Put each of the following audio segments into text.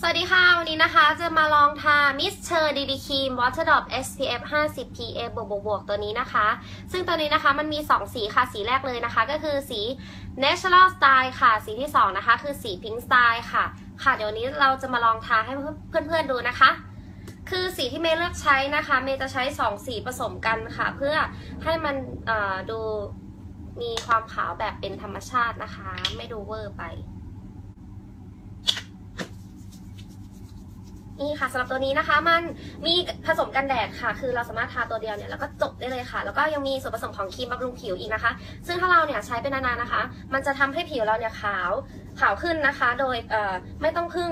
สวัสดีค่ะ วันนี้นะคะจะมาลองทา Miss Cher DD Cream Water Drop SPF 50 PA บวกบวกบวกตัวนี้นะคะ ซึ่งตัวนี้นะคะมันมี 2 สีค่ะ สีแรกเลยนะคะ ก็คือสี Natural Style ค่ะ สีที่ 2 นะคะ คือสี Pink Style ค่ะ ค่ะ เดี๋ยวนี้เราจะมาลองทาให้เพื่อนๆดูนะคะ คือสีที่เมย์เลือกใช้นะคะ เมย์จะใช้ 2 สีผสมกันค่ะ เพื่อให้มันดูมีความขาวแบบเป็นธรรมชาตินะคะ ไม่ดูเวอร์ไป นี่ค่ะสำหรับตัวนี้นะคะมันมีผสมกันแดดค่ะ คือเราสามารถทาตัวเดียวเนี่ยแล้วก็จบได้เลยค่ะ แล้วก็ยังมีส่วนผสมของครีมบำรุงผิวอีกนะคะ ซึ่งถ้าเราเนี่ยใช้เป็นนานๆนะคะ มันจะทำให้ผิวเราเนี่ยขาวขาวขึ้นนะคะ โดยเอ่อไม่ต้องพึ่ง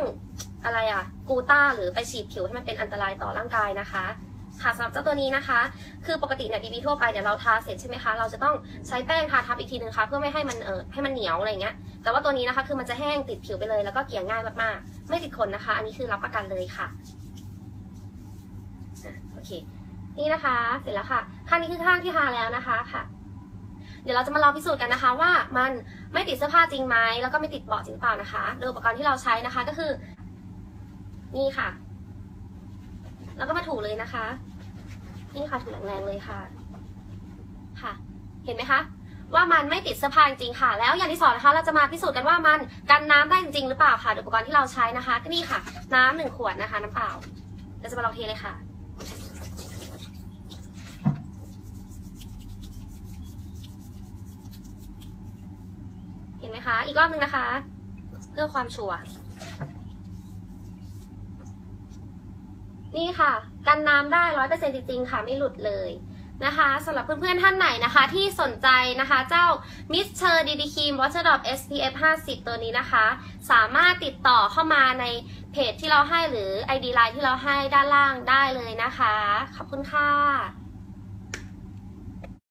อะไรอะกูต้าหรือไปฉีดผิวให้มันเป็นอันตรายต่อร่างกายนะคะ ค่ะสำหรับเจ้าตัวนี้นะคะ คือปกติเนี่ยบีบีทั่วไปเนี่ยเราทาเสร็จใช่ไหมคะ เราจะต้องใช้แป้งทาทับอีกทีนึงค่ะ เพื่อไม่ให้มันเออให้มันเหนียวอะไรเงี้ย แต่ว่าตัวนี้นะคะคือมันจะแห้งติดผิวไปเลย แล้วก็เกี่ยง่ายมากๆ ไม่ติดขนนะคะ อันนี้คือรับประกันเลยค่ะอะโอเค นี่นะคะ เสร็จแล้วค่ะ ข้างนี้คือข้างที่ทาแล้วนะคะค่ะ เดี๋ยวเราจะมาลองพิสูจน์กันนะคะ ว่ามันไม่ติดเสื้อผ้าจริงไหมแล้วก็ไม่ติดเบาะจริงเปล่านะคะ โดยอุปกรณ์ที่เราใช้นะคะก็คือ นี่ค่ะ แล้วก็มาถูเลยนะคะ นี่ค่ะถูแรงๆเลยค่ะ ค่ะ เห็นไหมคะ ว่ามันไม่ติดเสื้อผ้าจริงๆค่ะ แล้วอย่างที่สองนะคะ เราจะมาพิสูจน์กันว่ามันกันน้ำได้จริงๆหรือเปล่าค่ะ อุปกรณ์ที่เราใช้นะคะ ก็นี่ค่ะ น้ำหนึ่งขวดนะคะ น้ำเปล่าเราจะมาลองเทเลยค่ะเห็นไหมคะ อีกรอบหนึ่งนะคะ เพื่อความชัวร์ นี่ค่ะ กันน้ำได้ร้อยเปอร์เซ็นจริงๆค่ะไม่หลุดเลยนะคะสำหรับเพื่อนๆท่านไหนนะคะ ที่สนใจนะคะเจ้า Miss Cher DD Cream Water Drop SPF 50 ตัวนี้นะคะ สามารถติดต่อเข้ามาในเพจที่เราให้หรือ ID Line ที่เราให้ด้านล่างได้เลยนะคะ ขอบคุณค่ะ